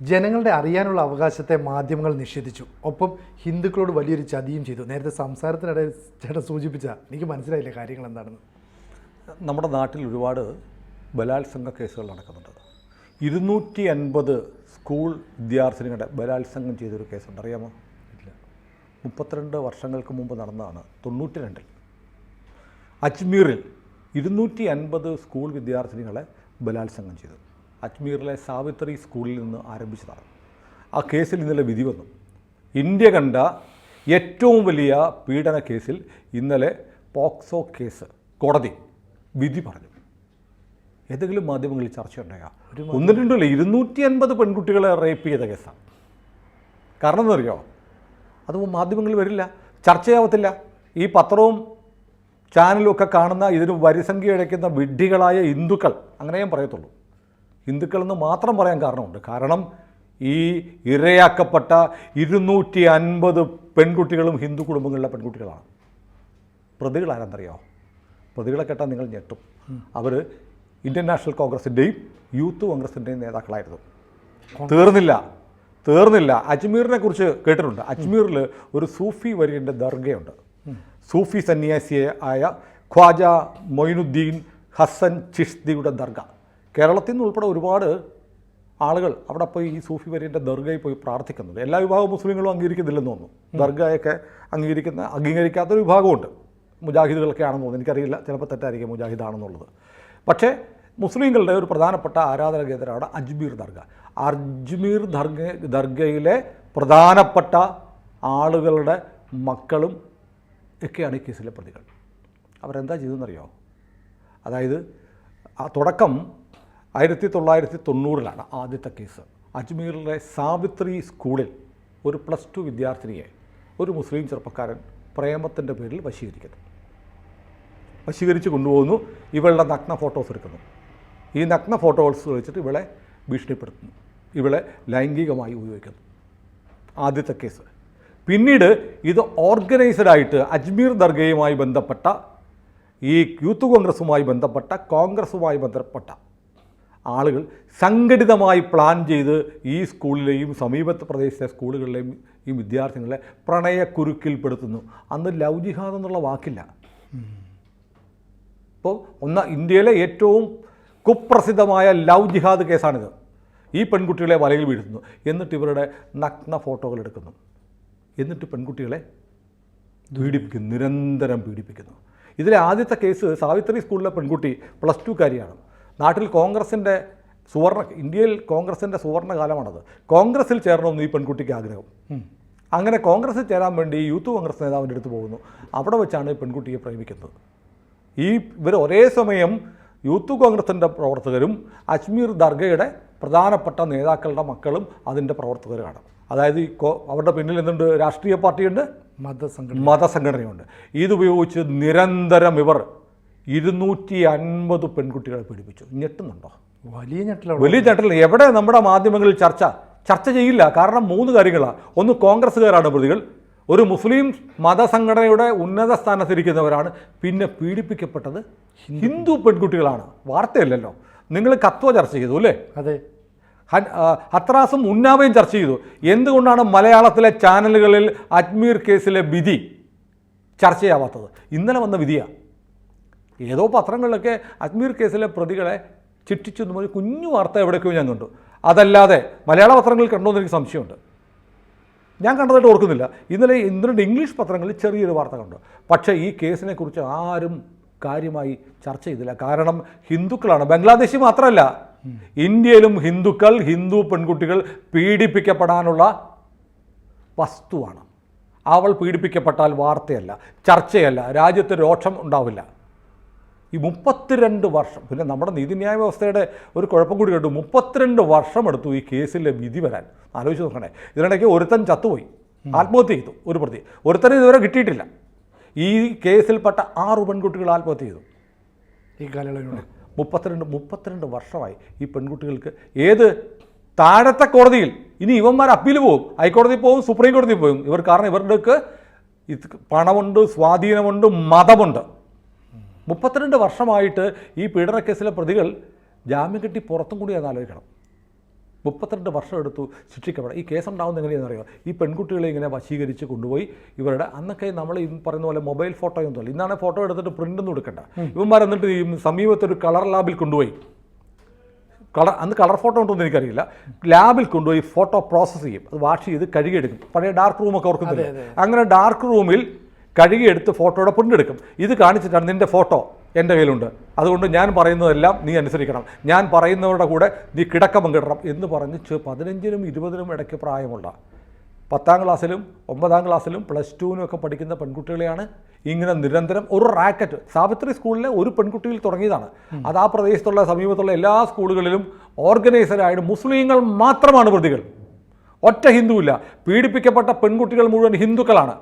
ജനങ്ങളുടെ അറിയാനുള്ള അവകാശത്തെ മാധ്യമങ്ങൾ നിഷേധിച്ചു. ഒപ്പം ഹിന്ദുക്കളോട് വലിയൊരു ചതിയും ചെയ്തു. നേരത്തെ സംസാരത്തിനിടയിൽ ചേട്ടൻ സൂചിപ്പിച്ച എനിക്ക് മനസ്സിലായില്ല കാര്യങ്ങൾ എന്താണെന്ന്. നമ്മുടെ നാട്ടിൽ ഒരുപാട് ബലാത്സംഗ കേസുകൾ നടക്കുന്നുണ്ട്. ഇരുന്നൂറ്റി അൻപത് സ്കൂൾ വിദ്യാർത്ഥിനികളുടെ ബലാത്സംഗം ചെയ്തൊരു കേസുണ്ട്. അറിയാമോ? ഇല്ല. മുപ്പത്തിരണ്ട് വർഷങ്ങൾക്ക് മുമ്പ് നടന്നതാണ് തൊണ്ണൂറ്റി രണ്ടിൽ അജ്മീറിൽ ഇരുന്നൂറ്റി അൻപത് സ്കൂൾ വിദ്യാർത്ഥിനികളെ ബലാത്സംഗം ചെയ്തു. അജ്മീറിലെ സാവിത്രി സ്കൂളിൽ നിന്ന് ആരംഭിച്ചതാണ്. ആ കേസിൽ ഇന്നലെ വിധി വന്നു. ഇന്ത്യ കണ്ട ഏറ്റവും വലിയ പീഡന കേസിൽ ഇന്നലെ പോക്സോ കേസ് കോടതി വിധി പറഞ്ഞു. ഏതെങ്കിലും മാധ്യമങ്ങളിൽ ചർച്ചയുണ്ടായോ ഒന്ന് രണ്ടുമില്ല ഇരുന്നൂറ്റി അൻപത് പെൺകുട്ടികളെ റേപ്പ് ചെയ്ത കേസാണ്. കാരണം എന്നറിയോ അത് മാധ്യമങ്ങളിൽ വരില്ല ചർച്ചയാവത്തില്ല. ഈ പത്രവും ചാനലും ഒക്കെ കാണുന്ന ഇതിന് വരിസംഖ്യ അടയ്ക്കുന്ന വിഡ്ഢികളായ ഹിന്ദുക്കൾ അങ്ങനെയും ഞാൻ പറയത്തുള്ളൂ. ഹിന്ദുക്കളെന്ന് മാത്രം പറയാൻ കാരണമുണ്ട്. കാരണം ഈ ഇരയാക്കപ്പെട്ട ഇരുന്നൂറ്റി അൻപത് പെൺകുട്ടികളും ഹിന്ദു കുടുംബങ്ങളിലെ പെൺകുട്ടികളാണ്. പ്രതികൾ ആരെന്നറിയോ? പ്രതികളെ കേട്ടാൽ നിങ്ങൾ ഞെട്ടും. അവർ ഇന്ത്യൻ നാഷണൽ കോൺഗ്രസിന്റെയും യൂത്ത് കോൺഗ്രസിന്റെയും നേതാക്കളായിരുന്നു. തീർന്നില്ല. തീർന്നില്ല. അജ്മീറിനെ കുറിച്ച് കേട്ടിട്ടുണ്ട്. അജ്മീറിൽ ഒരു സൂഫി വര്യന്റെ ദർഗയുണ്ട്. സൂഫി സന്യാസിയായ ഖ്വാജ മൊയിനുദ്ദീൻ ഹസൻ ചിഷ്തിയുടെ ദർഗ. കേരളത്തിൽ നിന്ന് ഉൾപ്പെടെ ഒരുപാട് ആളുകൾ അവിടെ പോയി ഈ സൂഫി വര്യന്റെ ദർഗയിൽ പോയി പ്രാർത്ഥിക്കുന്നുണ്ട്. എല്ലാ വിഭാഗം മുസ്ലിങ്ങളും അംഗീകരിക്കുന്നില്ലെന്ന് തോന്നുന്നു. ദർഗയൊക്കെ അംഗീകരിക്കുന്ന അംഗീകരിക്കാത്തൊരു വിഭാഗമുണ്ട്. മുജാഹിദുകളൊക്കെ ആണെന്ന് തോന്നുന്നു. എനിക്കറിയില്ല. ചിലപ്പോൾ തെറ്റായിരിക്കും മുജാഹിദാണെന്നുള്ളത്. പക്ഷേ മുസ്ലിങ്ങളുടെ ഒരു പ്രധാനപ്പെട്ട ആരാധന കേന്ദ്രമാണ് അജ്മീർ ദർഗ. അജ്മീർ ദർഗ ദർഗയിലെ പ്രധാനപ്പെട്ട ആളുകളുടെ മക്കളും ഒക്കെയാണ് ഈ കേസിലെ പ്രതികൾ. അവരെന്താ ചെയ്തതെന്നറിയോ? അതായത് ആ തുടക്കം ആയിരത്തി തൊള്ളായിരത്തി തൊണ്ണൂറിലാണ് ആദ്യത്തെ കേസ്. അജ്മീറിലെ സാവിത്രി സ്കൂളിൽ ഒരു പ്ലസ് ടു വിദ്യാർത്ഥിനിയെ ഒരു മുസ്ലിം ചെറുപ്പക്കാരൻ പ്രേമത്തിന്റെ പേരിൽ വശീകരിക്കുന്നു. വശീകരിച്ച് കൊണ്ടുപോകുന്നു. ഇവളുടെ നഗ്ന ഫോട്ടോസ് എടുക്കുന്നു. ഈ നഗ്ന ഫോട്ടോസ് വെച്ചിട്ട് ഇവളെ ഭീഷണിപ്പെടുത്തുന്നു. ഇവളെ ലൈംഗികമായി ഉപയോഗിക്കുന്നു. ആദ്യത്തെ കേസ്. പിന്നീട് ഇത് ഓർഗനൈസ്ഡ് ആയിട്ട് അജ്മീർ ദർഗയുമായി ബന്ധപ്പെട്ട ഈ യൂത്ത് കോൺഗ്രസുമായി ബന്ധപ്പെട്ട കോൺഗ്രസുമായി ബന്ധപ്പെട്ട ആളുകൾ സംഘടിതമായി പ്ലാൻ ചെയ്ത് ഈ സ്കൂളിലെയും സമീപത്തെ പ്രദേശത്തെ സ്കൂളുകളിലെയും ഈ വിദ്യാർത്ഥികളെ പ്രണയക്കുരുക്കിൽപ്പെടുത്തുന്നു. അന്ന് ലവ് ജിഹാദ് എന്നുള്ള വാക്കില്ല. ഇപ്പോൾ ഒന്ന ഇന്ത്യയിലെ ഏറ്റവും കുപ്രസിദ്ധമായ ലവ് ജിഹാദ് കേസാണിത്. ഈ പെൺകുട്ടികളെ വലയിൽ വീഴ്ത്തുന്നു. എന്നിട്ട് ഇവരുടെ നഗ്ന ഫോട്ടോകൾ എടുക്കുന്നു. എന്നിട്ട് പെൺകുട്ടികളെ പീഡിപ്പിക്കുന്നു നിരന്തരം പീഡിപ്പിക്കുന്നു. ഇതിലെ ആദ്യത്തെ കേസ് സാവിത്രി സ്കൂളിലെ പെൺകുട്ടി പ്ലസ് ടു കാരിയാണ്. നാട്ടിൽ കോൺഗ്രസിന്റെ സുവർണ ഇന്ത്യയിൽ കോൺഗ്രസിന്റെ സുവർണ കാലമാണത് കോൺഗ്രസിൽ ചേരണമെന്ന് ഈ പെൺകുട്ടിക്ക് ആഗ്രഹം. അങ്ങനെ കോൺഗ്രസിൽ ചേരാൻ വേണ്ടി യൂത്ത് കോൺഗ്രസ് നേതാവിന്റെ അടുത്ത് പോകുന്നു. അവിടെ വെച്ചാണ് ഈ പെൺകുട്ടിയെ പ്രേമിക്കുന്നത്. ഈ ഇവർ ഒരേ സമയം യൂത്ത് കോൺഗ്രസിന്റെ പ്രവർത്തകരും അജ്മീർ ദർഗയുടെ പ്രധാനപ്പെട്ട നേതാക്കളുടെ മക്കളും അതിന്റെ പ്രവർത്തകരാണ് അതായത് ഈ കോ- അവരുടെ പിന്നിൽ എന്തുണ്ട്? രാഷ്ട്രീയ പാർട്ടിയുണ്ട്. മതസംഘടന മതസംഘടനയുണ്ട്. ഇതുപയോഗിച്ച് നിരന്തരം ഇവർ ഇരുന്നൂറ്റി അൻപത് പെൺകുട്ടികളെ പീഡിപ്പിച്ചു ഞെട്ടുന്നുണ്ടോ? വലിയ ഞെട്ടലാണ്. വലിയ ഞെട്ടല. എവിടെ നമ്മുടെ മാധ്യമങ്ങളിൽ ചർച്ച? ചർച്ച ചെയ്യില്ല. കാരണം മൂന്ന് കാര്യങ്ങളാണ് ഒന്ന് കോൺഗ്രസ്സുകാരാണ് പ്രതികൾ. ഒരു മുസ്ലിം മതസംഘടനയുടെ ഉന്നത സ്ഥാനത്തിരിക്കുന്നവരാണ്. പിന്നെ പീഡിപ്പിക്കപ്പെട്ടത് ഹിന്ദു പെൺകുട്ടികളാണ്. വാർത്തയല്ലല്ലോ. നിങ്ങൾ കത്വ ചർച്ച ചെയ്തു അല്ലേ? അതെ. ഹത്രാസും ഉന്നാവയും ചർച്ച ചെയ്തു. എന്തുകൊണ്ടാണ് മലയാളത്തിലെ ചാനലുകളിൽ അജ്മീർ കേസിലെ വിധി ചർച്ചയാവാത്തത്? ഇന്നലെ വന്ന വിധിയാണ് ഏതോ പത്രങ്ങളിലൊക്കെ അജ്മീർ കേസിലെ പ്രതികളെ ചിട്ടിച്ചു എന്ന് പറഞ്ഞ് കുഞ്ഞു വാർത്ത എവിടേക്കോ ഞാൻ കണ്ടു. അതല്ലാതെ മലയാള പത്രങ്ങളിൽ കണ്ടോ എന്ന് എനിക്ക് സംശയമുണ്ട്. ഞാൻ കണ്ടതായിട്ട് ഓർക്കുന്നില്ല. ഇന്നലെ ഇന്നലെ ഇംഗ്ലീഷ് പത്രങ്ങളിൽ ചെറിയൊരു വാർത്ത കണ്ടു. പക്ഷേ ഈ കേസിനെക്കുറിച്ച് ആരും കാര്യമായി ചർച്ച ചെയ്തില്ല. കാരണം ഹിന്ദുക്കളാണ്. ബംഗ്ലാദേശി മാത്രമല്ല. ഇന്ത്യയിലും ഹിന്ദുക്കൾ ഹിന്ദു പെൺകുട്ടികൾ പീഡിപ്പിക്കപ്പെടാനുള്ള വസ്തുവാണ്. അവൾ പീഡിപ്പിക്കപ്പെട്ടാൽ വാർത്തയല്ല ചർച്ചയല്ല രാജ്യത്ത് രോക്ഷം ഉണ്ടാവില്ല. ഈ മുപ്പത്തിരണ്ട് വർഷം പിന്നെ നമ്മുടെ നീതിന്യായ വ്യവസ്ഥയുടെ ഒരു കുഴപ്പം കൂടി കണ്ടു. മുപ്പത്തിരണ്ട് വർഷം എടുത്തു ഈ കേസിലെ വിധി വരാൻ. ആലോചിച്ച് നോക്കണേ. ഇതിനിടയ്ക്ക് ഒരുത്തൻ ചത്തുപോയി. ആത്മഹത്യ ചെയ്തു ഒരു പ്രതി ഒരുത്തനെ ഇതുവരെ കിട്ടിയിട്ടില്ല. ഈ കേസിൽപ്പെട്ട ആറു പെൺകുട്ടികൾ ആത്മഹത്യ ചെയ്തു. ഈ കാലയളവിലൂടെ. മുപ്പത്തിരണ്ട് മുപ്പത്തിരണ്ട് വർഷമായി ഈ പെൺകുട്ടികൾക്ക് ഏത് താഴത്തെ കോടതിയിൽ ഇനി ഇവന്മാർ അപ്പീൽ പോകും ഹൈക്കോടതിയിൽ പോകും സുപ്രീം കോടതിയിൽ പോകും ഇവർ കാരണം ഇവരുടെയൊക്കെ പണമുണ്ട് സ്വാധീനമുണ്ട് മതമുണ്ട്. മുപ്പത്തിരണ്ട് വർഷമായിട്ട് ഈ പീഡനക്കേസിലെ പ്രതികൾ ജാമ്യം കിട്ടി പുറത്തും കൂടി അത് ആലോചിക്കണം. മുപ്പത്തിരണ്ട് വർഷം എടുത്തു ശിക്ഷിക്കപ്പെടാം ഈ കേസ് ഉണ്ടാവുന്ന എങ്ങനെയാണെന്ന് അറിയാം ഈ പെൺകുട്ടികളെ ഇങ്ങനെ വശീകരിച്ച് കൊണ്ടുപോയി ഇവരുടെ അന്നൊക്കെ നമ്മൾ ഈ പറയുന്ന പോലെ മൊബൈൽ ഫോട്ടോയൊന്നും അല്ല ഇന്നാണ് ഫോട്ടോ എടുത്തിട്ട് പ്രിന്റ് ഒന്നും എടുക്കണ്ട. ഇവന്മാർ എന്നിട്ട് ഈ സമീപത്തൊരു കളർ ലാബിൽ കൊണ്ടുപോയി. കളർ അന്ന് കളർ ഫോട്ടോ ഉണ്ടോ എന്ന് എനിക്കറിയില്ല. ലാബിൽ കൊണ്ടുപോയി ഫോട്ടോ പ്രോസസ്സ് ചെയ്യും. അത് വാഷ് ചെയ്ത് കഴുകിയെടുക്കും. പഴയ ഡാർക്ക് റൂമൊക്കെ ഓർക്കുന്നില്ല? അങ്ങനെ ഡാർക്ക് റൂമിൽ കഴുകിയെടുത്ത് ഫോട്ടോയുടെ പ്രിന്റ് എടുക്കും ഇത് കാണിച്ചിട്ടാണ് നിന്റെ ഫോട്ടോ എന്റെ കയ്യിലുണ്ട്. അതുകൊണ്ട് ഞാൻ പറയുന്നതെല്ലാം നീ അനുസരിക്കണം. ഞാൻ പറയുന്നവരുടെ കൂടെ നീ കിടക്കം പങ്കിടണം എന്ന് പറഞ്ഞ് പതിനഞ്ചിനും ഇരുപതിനും ഇടയ്ക്ക് പ്രായമുള്ള പത്താം ക്ലാസ്സിലും ഒമ്പതാം ക്ലാസ്സിലും പ്ലസ് ടുവിനും ഒക്കെ പഠിക്കുന്ന പെൺകുട്ടികളെയാണ് ഇങ്ങനെ നിരന്തരം ഒരു റാക്കറ്റ്. സാവിത്രി സ്കൂളിലെ ഒരു പെൺകുട്ടിയിൽ തുടങ്ങിയതാണ്. അത് ആ പ്രദേശത്തുള്ള സമീപത്തുള്ള എല്ലാ സ്കൂളുകളിലും ഓർഗനൈസറായിട്ട് മുസ്ലിങ്ങൾ മാത്രമാണ് പ്രതികൾ. ഒറ്റ ഹിന്ദുവില്ല. പീഡിപ്പിക്കപ്പെട്ട പെൺകുട്ടികൾ മുഴുവൻ ഹിന്ദുക്കളാണ്.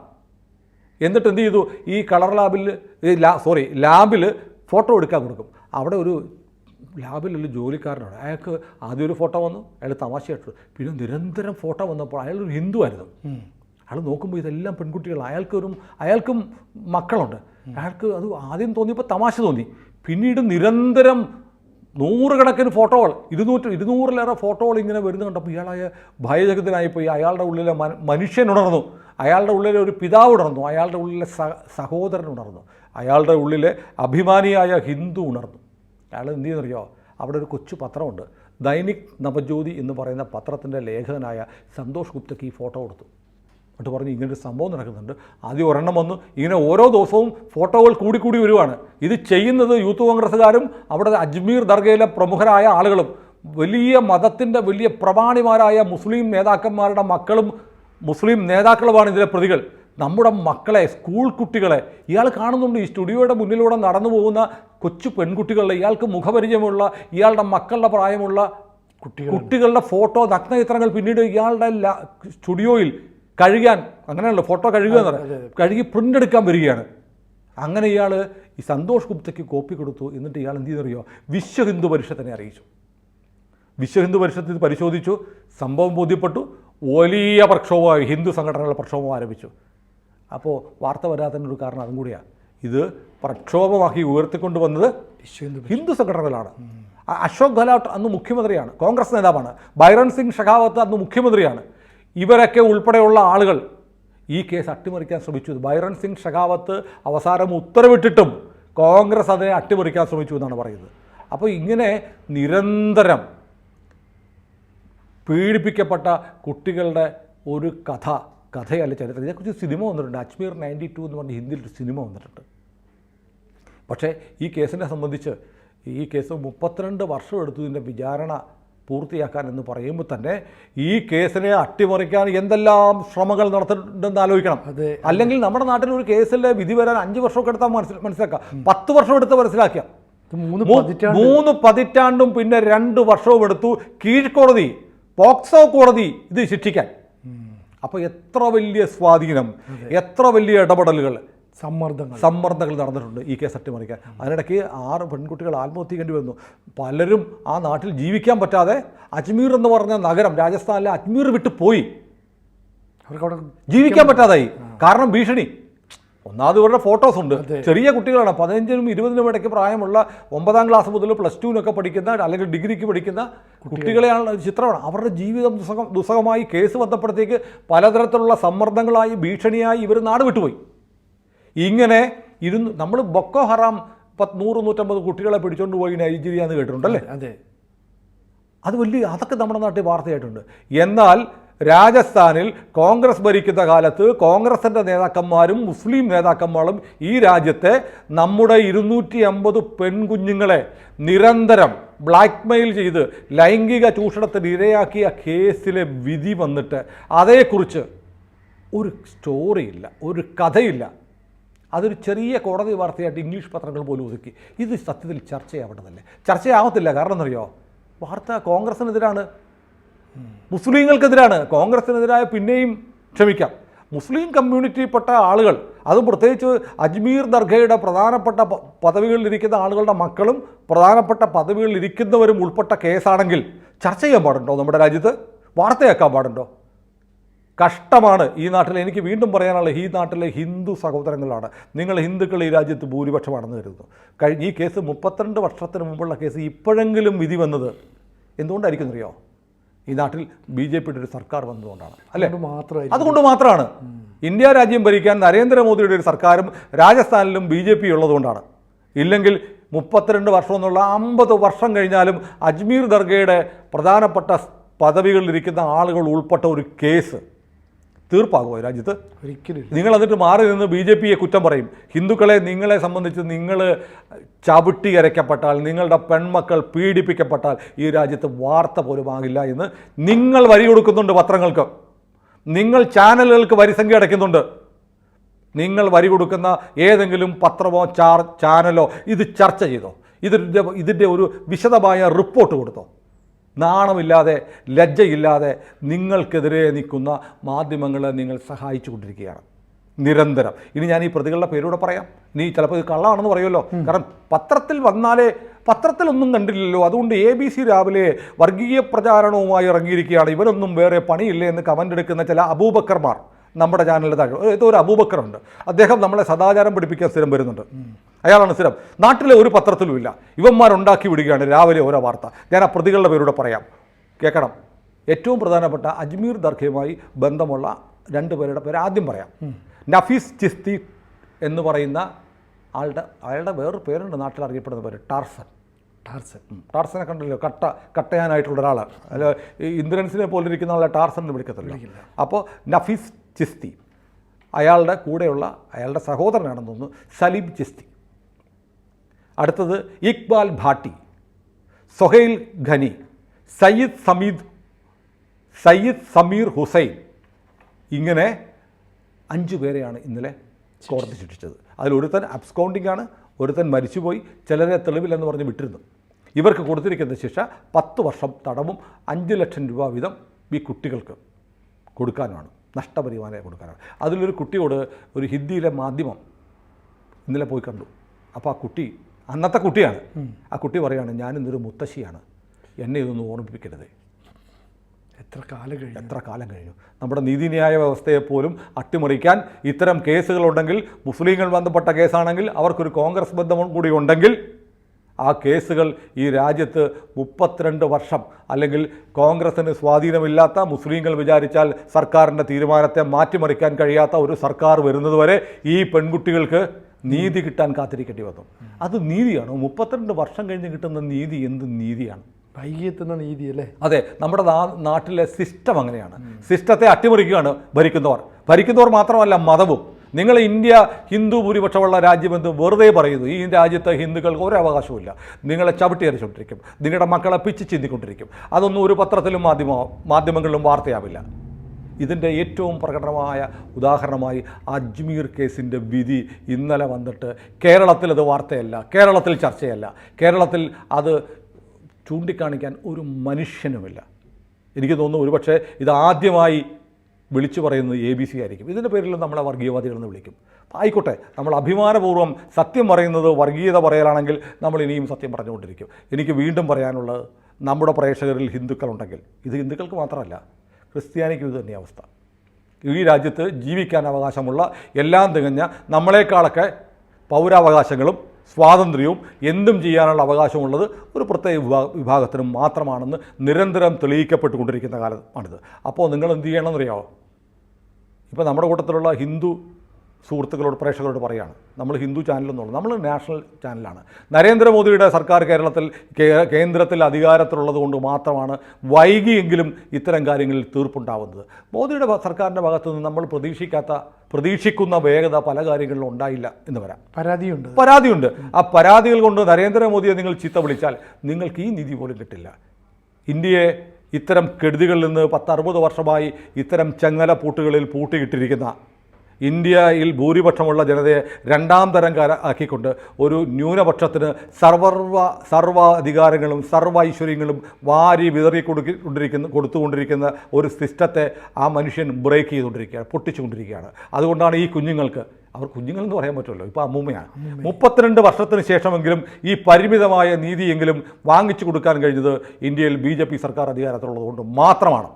എന്നിട്ട് എന്ത് ചെയ്തു? ഈ കളർ ലാബിൽ ലാ സോറി ലാബിൽ ഫോട്ടോ എടുക്കാൻ കൊടുക്കും. അവിടെ ഒരു ലാബിലുള്ള ജോലിക്കാരനാണ്. അയാൾക്ക് ആദ്യം ഒരു ഫോട്ടോ വന്നു അയാൾ തമാശയായിട്ട്. പിന്നെ നിരന്തരം ഫോട്ടോ വന്നപ്പോൾ അയാൾ ഒരു ഹിന്ദു ആയിരുന്നു. അയാൾ നോക്കുമ്പോൾ ഇതെല്ലാം പെൺകുട്ടികൾ അയാൾക്കൊരു അയാൾക്കും മക്കളുണ്ട്. അയാൾക്ക് അത് ആദ്യം തോന്നിയപ്പോൾ തമാശ തോന്നി. പിന്നീട് നിരന്തരം നൂറുകണക്കിന് ഫോട്ടോകൾ ഇരുന്നൂറ്റി ഇരുന്നൂറിലേറെ ഫോട്ടോകൾ ഇങ്ങനെ വരുന്ന കണ്ടപ്പോൾ ഇയാളായ ഭയചകിതനായിപ്പോയി. അയാളുടെ ഉള്ളിലെ മന- മനുഷ്യൻ ഉണർന്നു. അയാളുടെ ഉള്ളിലെ ഒരു പിതാവ് ഉണർന്നു. അയാളുടെ ഉള്ളിലെ സഹ സഹോദരൻ ഉണർന്നു. അയാളുടെ ഉള്ളിലെ അഭിമാനിയായ ഹിന്ദു ഉണർന്നു. അയാൾ എന്ത് ചെയ്യുന്നറിയോ? അവിടെ ഒരു കൊച്ചു പത്രമുണ്ട്. ദൈനിക് നവജ്യോതി എന്ന് പറയുന്ന പത്രത്തിന്റെ ലേഖകനായ സന്തോഷ് ഗുപ്തയ്ക്ക് ഈ ഫോട്ടോ കൊടുത്തു. എന്നിട്ട് പറഞ്ഞ് ഇങ്ങനൊരു സംഭവം നടക്കുന്നുണ്ട്. ആദ്യം ഒരെണ്ണം വന്നു. ഇങ്ങനെ ഓരോ ദിവസവും ഫോട്ടോകൾ കൂടിക്കൂടി വരുവാണ്. ഇത് ചെയ്യുന്നത് യൂത്ത് കോൺഗ്രസ്സുകാരും അവിടെ അജ്മീർ ദർഗയിലെ പ്രമുഖരായ ആളുകളും വലിയ മതത്തിന്റെ വലിയ പ്രമാണിമാരായ മുസ്ലിം നേതാക്കന്മാരുടെ മക്കളും മുസ്ലിം നേതാക്കളുമാണ് ഇതിലെ പ്രതികൾ. നമ്മുടെ മക്കളെ സ്കൂൾ കുട്ടികളെ ഇയാൾ കാണുന്നുണ്ട്. ഈ സ്റ്റുഡിയോയുടെ മുന്നിലൂടെ നടന്നു പോകുന്ന കൊച്ചു പെൺകുട്ടികളുടെ ഇയാൾക്ക് മുഖപരിചയമുള്ള ഇയാളുടെ മക്കളുടെ പ്രായമുള്ള കുട്ടികളുടെ ഫോട്ടോ നഗ്നചിത്രങ്ങൾ പിന്നീട് ഇയാളുടെ സ്റ്റുഡിയോയിൽ കഴുകാൻ അങ്ങനെയല്ലോ ഫോട്ടോ കഴുകുക എന്ന് പറയാം കഴുകി പ്രിന്റ് എടുക്കാൻ വരികയാണ്. അങ്ങനെ ഇയാൾ ഈ സന്തോഷ് ഗുപ്തയ്ക്ക് കോപ്പി കൊടുത്തു. എന്നിട്ട് ഇയാൾ എന്ത് ചെയ്തറിയോ വിശ്വ ഹിന്ദു പരിഷത്തിനെ അറിയിച്ചു. വിശ്വ ഹിന്ദു പരിഷത്ത് ഇത് പരിശോധിച്ചു. സംഭവം ബോധ്യപ്പെട്ടു. വലിയ പ്രക്ഷോഭമായി ഹിന്ദു സംഘടനകളുടെ പ്രക്ഷോഭം ആരംഭിച്ചു. അപ്പോൾ വാർത്ത വരാത്തതിനൊരു കാരണം അതും കൂടിയാണ് ഇത് പ്രക്ഷോഭമാക്കി ഉയർത്തിക്കൊണ്ട് വന്നത് ഹിന്ദു സംഘടനകളാണ്. അശോക് ഗെഹ്ലോട്ട് അന്ന് മുഖ്യമന്ത്രിയാണ്. കോൺഗ്രസ് നേതാവാണ്. ബൈറൺ സിംഗ് ഷെഖാവത്ത് അന്ന് മുഖ്യമന്ത്രിയാണ്. ഇവരൊക്കെ ഉൾപ്പെടെയുള്ള ആളുകൾ ഈ കേസ് അട്ടിമറിക്കാൻ ശ്രമിച്ചു. ബൈറൺ സിംഗ് ഷെഖാവത്ത് അവസാനം ഉത്തരവിട്ടിട്ടും കോൺഗ്രസ് അതിനെ അട്ടിമറിക്കാൻ ശ്രമിച്ചു എന്നാണ് പറയുന്നത്. അപ്പോൾ ഇങ്ങനെ നിരന്തരം പീഡിപ്പിക്കപ്പെട്ട കുട്ടികളുടെ ഒരു കഥ കഥയല്ല ചരിത്രം. ഇതേക്കുറിച്ച് സിനിമ വന്നിട്ടുണ്ട്. അജ്മീർ നയന്റി ടു എന്ന് പറഞ്ഞ ഹിന്ദിയിൽ ഒരു സിനിമ വന്നിട്ടുണ്ട്. പക്ഷേ ഈ കേസിനെ സംബന്ധിച്ച് ഈ കേസ് മുപ്പത്തിരണ്ട് വർഷം എടുത്തു ഇതിന്റെ വിചാരണ പൂർത്തിയാക്കാൻ എന്ന് പറയുമ്പോൾ തന്നെ ഈ കേസിനെ അട്ടിമറിക്കാൻ എന്തെല്ലാം ശ്രമങ്ങൾ നടത്തിയിട്ടുണ്ടെന്ന് ആലോചിക്കണം. അല്ലെങ്കിൽ നമ്മുടെ നാട്ടിൽ ഒരു കേസിലെ വിധി വരാൻ അഞ്ച് വർഷമൊക്കെ എടുത്താൽ മനസ്സിൽ മനസ്സിലാക്കാം. പത്ത് വർഷം എടുത്ത് മനസ്സിലാക്കുക മൂന്ന് പതിറ്റാണ്ടും പിന്നെ രണ്ട് വർഷവും എടുത്തു കീഴ്ക്കോടതി പോക്സോ കോടതി ഇത് ശിക്ഷിക്കാൻ. അപ്പോൾ എത്ര വലിയ സ്വാധീനം എത്ര വലിയ ഇടപെടലുകൾ സമ്മർദ്ദങ്ങൾ. സമ്മർദ്ദങ്ങൾ നടന്നിട്ടുണ്ട് ഈ കേസ് അട്ടിമറിക്കാൻ. അതിനിടയ്ക്ക് ആറ് പെൺകുട്ടികൾ ആത്മഹത്യ ചെയ്യേണ്ടി വന്നു. പലരും ആ നാട്ടിൽ ജീവിക്കാൻ പറ്റാതെ അജ്മീർ എന്ന് പറഞ്ഞ നഗരം രാജസ്ഥാനിലെ അജ്മീർ വിട്ട് പോയി. അവർക്ക് അവിടെ ജീവിക്കാൻ പറ്റാതായി. കാരണം ഭീഷണി. ഒന്നാമത് ഇവരുടെ ഫോട്ടോസ് ഉണ്ട്. ചെറിയ കുട്ടികളാണ്. പതിനഞ്ചിനും ഇരുപതിനും ഇടയ്ക്ക് പ്രായമുള്ള ഒമ്പതാം ക്ലാസ് മുതൽ പ്ലസ് ടുവിനൊക്കെ പഠിക്കുന്ന അല്ലെങ്കിൽ ഡിഗ്രിക്ക് പഠിക്കുന്ന കുട്ടികളെയാണ് ചിത്രമാണ്. അവരുടെ ജീവിതം ദുസ്സഹം ദുസ്സഹമായി കേസ് വന്നപ്പോഴത്തേക്ക് പലതരത്തിലുള്ള സമ്മർദ്ദങ്ങളായി ഭീഷണിയായി ഇവർ നാട് വിട്ടുപോയി. ഇങ്ങനെ ഇരുന്ന് നമ്മൾ ബൊക്കോ ഹറാം പത്ത് നൂറ് നൂറ്റമ്പത് കുട്ടികളെ പിടിച്ചുകൊണ്ട് പോയി നൈജീരിയ എന്ന് കേട്ടിട്ടുണ്ടല്ലേ അതെ. അത് വലിയ അതൊക്കെ നമ്മുടെ നാട്ടിൽ വാർത്തയായിട്ടുണ്ട്. എന്നാൽ രാജസ്ഥാനിൽ കോൺഗ്രസ് ഭരിക്കുന്ന കാലത്ത് കോൺഗ്രസിന്റെ നേതാക്കന്മാരും മുസ്ലിം നേതാക്കന്മാരും ഈ രാജ്യത്തെ നമ്മുടെ ഇരുന്നൂറ്റി അമ്പത് പെൺകുഞ്ഞുങ്ങളെ നിരന്തരം ബ്ലാക്ക്മെയിൽ ചെയ്ത് ലൈംഗിക ചൂഷണത്തിന് ഇരയാക്കിയ കേസിലെ വിധി വന്നിട്ട് അതേക്കുറിച്ച് ഒരു സ്റ്റോറിയില്ല ഒരു കഥയില്ല. അതൊരു ചെറിയ കോടതി വാർത്തയായിട്ട് ഇംഗ്ലീഷ് പത്രങ്ങൾ പോലും ഒതുക്കി. ഇത് സത്യത്തിൽ ചർച്ചയാവേണ്ടതല്ലേ? ചർച്ചയാവത്തില്ല. കാരണം എന്നറിയോ വാർത്ത കോൺഗ്രസിനെതിരാണ്. മുസ്ലിങ്ങൾക്കെതിരാണ്. കോൺഗ്രസിനെതിരായ പിന്നെയും ക്ഷമിക്കാം. മുസ്ലിം കമ്മ്യൂണിറ്റിയിൽപ്പെട്ട ആളുകൾ അതും പ്രത്യേകിച്ച് അജ്മീർ ദർഗയുടെ പ്രധാനപ്പെട്ട പദവികളിലിരിക്കുന്ന ആളുകളുടെ മക്കളും പ്രധാനപ്പെട്ട പദവികളിൽ ഇരിക്കുന്നവരും ഉൾപ്പെട്ട കേസാണെങ്കിൽ ചർച്ച ചെയ്യാൻ പാടുണ്ടോ നമ്മുടെ രാജ്യത്ത്? വാർത്തയാക്കാൻ പാടുണ്ടോ? കഷ്ടമാണ് ഈ നാട്ടിൽ എനിക്ക് വീണ്ടും പറയാനുള്ള ഈ നാട്ടിലെ ഹിന്ദു സഹോദരങ്ങളാണ് നിങ്ങൾ ഹിന്ദുക്കൾ ഈ രാജ്യത്ത് ഭൂരിപക്ഷമാണെന്ന് കരുതുന്നു. കഴിഞ്ഞ ഈ കേസ് മുപ്പത്തിരണ്ട് വർഷത്തിന് മുമ്പുള്ള കേസ് ഇപ്പോഴെങ്കിലും വിധി വന്നത് എന്തുകൊണ്ടായിരിക്കും അറിയോ ഈ നാട്ടിൽ ബി ജെ പിയുടെ ഒരു സർക്കാർ വന്നതുകൊണ്ടാണ്. അല്ലേ? അതുകൊണ്ട് മാത്രമാണ്. ഇന്ത്യ രാജ്യം ഭരിക്കാൻ നരേന്ദ്രമോദിയുടെ ഒരു സർക്കാരും രാജസ്ഥാനിലും ബി ജെ പി ഉള്ളതുകൊണ്ടാണ്. ഇല്ലെങ്കിൽ മുപ്പത്തിരണ്ട് വർഷം എന്നുള്ള അമ്പത് വർഷം കഴിഞ്ഞാലും അജ്മീർ ദർഗയുടെ പ്രധാനപ്പെട്ട പദവികളിലിരിക്കുന്ന ആളുകൾ ഉൾപ്പെട്ട ഒരു കേസ് തീർപ്പാകുമോ രാജ്യത്ത്? ഒരിക്കലും നിങ്ങൾ എന്നിട്ട് മാറി നിന്ന് ബി ജെ പിയെ കുറ്റം പറയും. ഹിന്ദുക്കളെ നിങ്ങളെ സംബന്ധിച്ച് നിങ്ങൾ ചവിട്ടി അരയ്ക്കപ്പെട്ടാൽ നിങ്ങളുടെ പെൺമക്കൾ പീഡിപ്പിക്കപ്പെട്ടാൽ ഈ രാജ്യത്ത് വാർത്ത പോലും ആകില്ല എന്ന് നിങ്ങൾ വരി കൊടുക്കുന്നുണ്ട് പത്രങ്ങൾക്ക്. നിങ്ങൾ ചാനലുകൾക്ക് വരിസംഖ്യ അടയ്ക്കുന്നുണ്ട്. നിങ്ങൾ വരി കൊടുക്കുന്ന ഏതെങ്കിലും പത്രമോ ചാർ ചാനലോ ഇത് ചർച്ച ചെയ്തോ? ഇതിന്റെ ഇതിന്റെ ഒരു വിശദമായ റിപ്പോർട്ട് കൊടുത്തോ? നാണമില്ലാതെ ലജ്ജയില്ലാതെ നിങ്ങൾക്കെതിരെ നിൽക്കുന്ന മാധ്യമങ്ങളെ നിങ്ങൾ സഹായിച്ചു കൊണ്ടിരിക്കുകയാണ്. നിരന്തരം. ഇനി ഞാൻ ഈ പ്രതികളുടെ പേരൂടെ പറയാം. നീ ചിലപ്പോൾ ഇത് കള്ളാണെന്ന് പറയുമല്ലോ. കാരണം പത്രത്തിൽ വന്നാലേ പത്രത്തിലൊന്നും കണ്ടില്ലല്ലോ. അതുകൊണ്ട് എ ബി സി രാവിലെ വർഗീയ പ്രചാരണവുമായി ഇറങ്ങിയിരിക്കുകയാണ്. ഇവരൊന്നും വേറെ പണിയില്ല എന്ന് കമന്റ് എടുക്കുന്ന ചില അബൂബക്കർമാർ നമ്മുടെ ചാനലിൽ താഴെ. ഒരു അബൂബക്കറുണ്ട്. അദ്ദേഹം നമ്മളെ സദാചാരം പഠിപ്പിക്കാൻ സ്ഥിരം വരുന്നുണ്ട്. അയാളാണ് സ്ഥിരം. നാട്ടിലെ ഒരു പത്രത്തിലുമില്ല ഇവന്മാരുണ്ടാക്കി വിടുകയാണ് രാവിലെ ഓരോ വാർത്ത. ഞാൻ ആ പ്രതികളുടെ പേരൂടെ പറയാം. കേൾക്കണം. ഏറ്റവും പ്രധാനപ്പെട്ട അജ്മീർ ദർഗയുമായി ബന്ധമുള്ള രണ്ട് പേരുടെ പേര് ആദ്യം പറയാം. നഫീസ് ചിസ്തി എന്ന് പറയുന്ന ആളുടെ അയാളുടെ വേറൊരു പേരുണ്ട് നാട്ടിൽ അറിയപ്പെടുന്ന പേര് ടാർസൻ. ടാർസൻ. ടാർസനെ കണ്ടല്ലോ? കട്ട കട്ടയാനായിട്ടുള്ള ഒരാൾ അല്ല ഇന്ദ്രൻസിനെ പോലെ ഇരിക്കുന്ന ആളെ ടാർസൻ എന്ന് വിളിക്കത്തില്ല. അപ്പോൾ നഫീസ് ചിസ്തി. അയാളുടെ കൂടെയുള്ള അയാളുടെ സഹോദരനാണെന്ന് തോന്നുന്നു സലീം ചിസ്തി. അടുത്തത് ഇക്ബാൽ ഭാട്ടി സൊഹൈൽ ഖനി സയ്യിദ് സമീദ് സയ്യിദ് സമീർ ഹുസൈൻ. ഇങ്ങനെ അഞ്ചു പേരെയാണ് ഇന്നലെ കോടതി ശിക്ഷിച്ചത്. അതിലൊരുത്തൻ അബ്സ്കൗണ്ടിംഗ് ആണ് ഒരുത്തൻ മരിച്ചുപോയി ചിലരെ തെളിവില്ലെന്ന് പറഞ്ഞ് വിട്ടിരുന്നു. ഇവർക്ക് കൊടുത്തിരിക്കുന്ന ശിക്ഷ പത്ത് വർഷം തടവും അഞ്ച് ലക്ഷം രൂപ വീതം ഈ കുട്ടികൾക്ക് കൊടുക്കാനാണ് നഷ്ടപരിമാനമായി കൊടുക്കാനാണ്. അതിലൊരു കുട്ടിയോട് ഒരു ഹിന്ദിയിലെ മാധ്യമം ഇന്നലെ പോയി കണ്ടു. അപ്പോൾ ആ കുട്ടി അന്നത്തെ കുട്ടിയാണ്. ആ കുട്ടി പറയാണ് ഞാനിന്നൊരു മുത്തശ്ശിയാണ്. എന്നെ ഇതൊന്നും ഓർമ്മിപ്പിക്കരുത്. എത്ര കാലം കഴിഞ്ഞു? എത്ര കാലം കഴിഞ്ഞു? നമ്മുടെ നീതിന്യായ വ്യവസ്ഥയെ പോലും അട്ടിമറിക്കാൻ ഇത്തരം കേസുകളുണ്ടെങ്കിൽ മുസ്ലിങ്ങൾ ബന്ധപ്പെട്ട കേസാണെങ്കിൽ അവർക്കൊരു കോൺഗ്രസ് ബന്ധം കൂടി ഉണ്ടെങ്കിൽ ആ കേസുകൾ ഈ രാജ്യത്ത് മുപ്പത്തിരണ്ട് വർഷം അല്ലെങ്കിൽ കോൺഗ്രസിന് സ്വാധീനമില്ലാത്ത മുസ്ലിങ്ങൾ വിചാരിച്ചാൽ സർക്കാരിന്റെ തീരുമാനത്തെ മാറ്റിമറിക്കാൻ കഴിയാത്ത ഒരു സർക്കാർ വരുന്നതുവരെ ഈ പെൺകുട്ടികൾക്ക് നീതി കിട്ടാൻ കാത്തിരിക്കേണ്ടി വന്നു. അത് നീതിയാണോ? മുപ്പത്തിരണ്ട് വർഷം കഴിഞ്ഞ് കിട്ടുന്ന നീതി എന്ത് നീതിയാണ്? വൈകിയെത്തുന്ന നീതി അല്ലേ അതെ നമ്മുടെ നാ- നാട്ടിലെ സിസ്റ്റം അങ്ങനെയാണ്. സിസ്റ്റത്തെ അട്ടിമറിക്കുകയാണ് ഭരിക്കുന്നവർ. ഭരിക്കുന്നവർ മാത്രമല്ല മതവും. നിങ്ങൾ ഇന്ത്യ ഹിന്ദു ഭൂരിപക്ഷമുള്ള രാജ്യമെന്ന് വെറുതെ പറയുന്നു. ഈ രാജ്യത്തെ ഹിന്ദുക്കൾക്ക് ഒരു അവകാശവുമില്ല. നിങ്ങളെ ചവിട്ടി അരച്ചുകൊണ്ടിരിക്കും നിങ്ങളുടെ മക്കളെ പിച്ച് ചിന്തിക്കൊണ്ടിരിക്കും. അതൊന്നും ഒരു പത്രത്തിലും മാധ്യമ മാധ്യമങ്ങളിലും വാർത്തയാവില്ല. ഇതിന്റെ ഏറ്റവും പ്രകടമായ ഉദാഹരണമായി അജ്മീർ കേസിന്റെ വിധി ഇന്നലെ വന്നിട്ട് കേരളത്തിൽ അത് വാർത്തയല്ല കേരളത്തിൽ ചർച്ചയല്ല. കേരളത്തിൽ അത് ചൂണ്ടിക്കാണിക്കാൻ ഒരു മനുഷ്യനുമില്ല. എനിക്ക് തോന്നുന്നു ഒരുപക്ഷെ ഇതാദ്യമായി വിളിച്ചു പറയുന്നത് എ ബി സി ആയിരിക്കും. ഇതിന്റെ പേരിൽ നമ്മളെ വർഗീയവാദികളെന്ന് വിളിക്കും. ആയിക്കോട്ടെ നമ്മൾ അഭിമാനപൂർവം സത്യം പറയുന്നത് വർഗീയത പറയലാണെങ്കിൽ നമ്മൾ ഇനിയും സത്യം പറഞ്ഞുകൊണ്ടിരിക്കും. എനിക്ക് വീണ്ടും പറയാനുള്ളത് നമ്മുടെ പ്രേക്ഷകരിൽ ഹിന്ദുക്കളുണ്ടെങ്കിൽ ഇത് ഹിന്ദുക്കൾക്ക് മാത്രമല്ല ക്രിസ്ത്യാനിക്കും ഇത് തന്നെ അവസ്ഥ. ഈ രാജ്യത്ത് ജീവിക്കാൻ അവകാശമുള്ള എല്ലാം തികഞ്ഞ നമ്മളെക്കാളൊക്കെ പൗരാവകാശങ്ങളും സ്വാതന്ത്ര്യവും എന്തും ചെയ്യാനുള്ള അവകാശമുള്ളത് ഒരു പ്രത്യേക വിഭാഗത്തിന് മാത്രമാണെന്ന് നിരന്തരം തെളിയിക്കപ്പെട്ടുകൊണ്ടിരിക്കുന്ന കാലമാണിത്. അപ്പോൾ നിങ്ങൾ എന്ത് ചെയ്യണമെന്നറിയാമോ ഇപ്പോൾ നമ്മുടെ കൂട്ടത്തിലുള്ള ഹിന്ദു സുഹൃത്തുക്കളോട് പ്രേക്ഷകരോട് പറയുകയാണ് നമ്മൾ ഹിന്ദു ചാനലെന്നുള്ളത് നമ്മൾ നാഷണൽ ചാനലാണ്. നരേന്ദ്രമോദിയുടെ സർക്കാർ കേരളത്തിൽ കേന്ദ്രത്തിൽ അധികാരത്തിലുള്ളത് കൊണ്ട് മാത്രമാണ് വൈകിയെങ്കിലും ഇത്തരം കാര്യങ്ങളിൽ തീർപ്പുണ്ടാവുന്നത്. മോദിയുടെ സർക്കാരിന്റെ ഭാഗത്തു നിന്ന് നമ്മൾ പ്രതീക്ഷിക്കാത്ത പ്രതീക്ഷിക്കുന്ന വേഗത പല കാര്യങ്ങളിലും ഉണ്ടായില്ല എന്ന് വരാം. പരാതിയുണ്ട്. പരാതിയുണ്ട്. ആ പരാതികൾ കൊണ്ട് നരേന്ദ്രമോദിയെ നിങ്ങൾ ചീത്ത വിളിച്ചാൽ നിങ്ങൾക്ക് ഈ നിധി പോലും കിട്ടില്ല. ഇന്ത്യയെ ഇത്തരം കെടുതികളിൽ നിന്ന് പത്തറുപത് വർഷമായി ഇത്തരം ചങ്ങല പൂട്ടുകളിൽ പൂട്ടിയിട്ടിരിക്കുന്ന ഇന്ത്യയിൽ ഭൂരിപക്ഷമുള്ള ജനതയെ രണ്ടാം തരം കാര ആക്കിക്കൊണ്ട് ഒരു ന്യൂനപക്ഷത്തിന് സർവർവ സർവ അധികാരങ്ങളും സർവ ഐശ്വര്യങ്ങളും വാരി വിതറി കൊടുക്കൊണ്ടിരിക്കുന്ന കൊടുത്തുകൊണ്ടിരിക്കുന്ന ഒരു സിസ്റ്റത്തെ ആ മനുഷ്യൻ ബ്രേക്ക് ചെയ്തുകൊണ്ടിരിക്കുകയാണ് പൊട്ടിച്ചുകൊണ്ടിരിക്കുകയാണ്. അതുകൊണ്ടാണ് ഈ കുഞ്ഞുങ്ങൾക്ക് അവർ കുഞ്ഞുങ്ങളെന്ന് പറയാൻ പറ്റുമല്ലോ ഇപ്പോൾ അമ്മൂമ്മയാണ്. മുപ്പത്തിരണ്ട് വർഷത്തിന് ശേഷമെങ്കിലും ഈ പരിമിതമായ നീതിയെങ്കിലും വാങ്ങിച്ചു കൊടുക്കാൻ കഴിഞ്ഞത് ഇന്ത്യയിൽ ബി ജെ പി സർക്കാർ അധികാരത്തിലുള്ളത് കൊണ്ട് മാത്രമാണ്.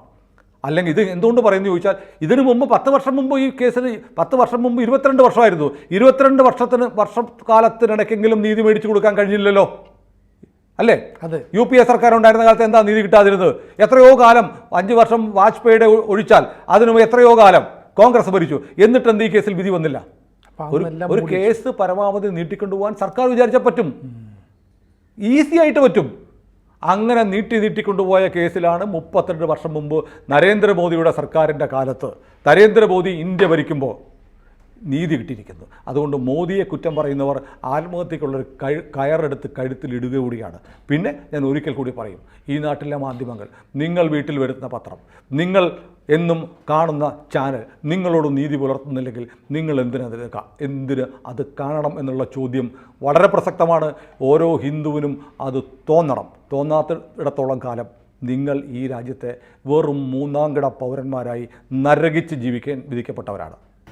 അല്ലെങ്കിൽ ഇത് എന്തുകൊണ്ട് പറയുന്നു ചോദിച്ചാൽ ഇതിനു മുമ്പ് പത്ത് വർഷം മുമ്പ് ഈ കേസിന് പത്ത് വർഷം മുമ്പ് ഇരുപത്തിരണ്ട് വർഷമായിരുന്നു. ഇരുപത്തിരണ്ട് വർഷത്തിന് വർഷക്കാലത്തിനിടയ്ക്കെങ്കിലും നീതി മേടിച്ചു കൊടുക്കാൻ കഴിഞ്ഞില്ലല്ലോ. അല്ലേ? അതെ. യു പി എ സർക്കാർ ഉണ്ടായിരുന്ന കാലത്ത് എന്താ നീതി കിട്ടാതിരുന്നത്? എത്രയോ കാലം അഞ്ച് വർഷം വാജ്പേയിയുടെ ഒഴിച്ചാൽ അതിനു എത്രയോ കാലം കോൺഗ്രസ് ഭരിച്ചു. എന്നിട്ട് എന്ത് ഈ കേസിൽ വിധി വന്നില്ല? ഒരു ഒരു കേസ് പരമാവധി നീട്ടിക്കൊണ്ടുപോകാൻ സർക്കാർ വിചാരിച്ചാൽ പറ്റും. ഈസി ആയിട്ട് പറ്റും. അങ്ങനെ നീട്ടി നീട്ടിക്കൊണ്ടുപോയ കേസിലാണ് മുപ്പത്തിരണ്ട് വർഷം മുമ്പ് നരേന്ദ്രമോദിയുടെ സർക്കാരിന്റെ കാലത്ത്. നരേന്ദ്രമോദി ഇന്ത്യ ഭരിക്കുമ്പോൾ നീതി കിട്ടിയിരിക്കുന്നത് അതുകൊണ്ട് മോദിയെ കുറ്റം പറയുന്നവർ ആത്മഹത്യക്കുള്ളൊരു കയറെടുത്ത് കഴുത്തിലിടുക കൂടിയാണ്. പിന്നെ ഞാൻ ഒരിക്കൽ കൂടി പറയും ഈ നാട്ടിലെ മാധ്യമങ്ങൾ നിങ്ങൾ വീട്ടിൽ വരുത്തുന്ന പത്രം നിങ്ങൾ എന്നും കാണുന്ന ചാനൽ നിങ്ങളോട് നീതി പുലർത്തുന്നില്ലെങ്കിൽ നിങ്ങൾ എന്തിനത് എന്തിന് അത് കാണണം എന്നുള്ള ചോദ്യം വളരെ പ്രസക്തമാണ്. ഓരോ ഹിന്ദുവിനും അത് തോന്നണം. തോന്നാത്ത തോന്നാത്തിടത്തോളം കാലം നിങ്ങൾ ഈ രാജ്യത്തെ വെറും മൂന്നാംകിട പൗരന്മാരായി നരകിച്ച് ജീവിക്കാൻ വിധിക്കപ്പെട്ടവരാണ്.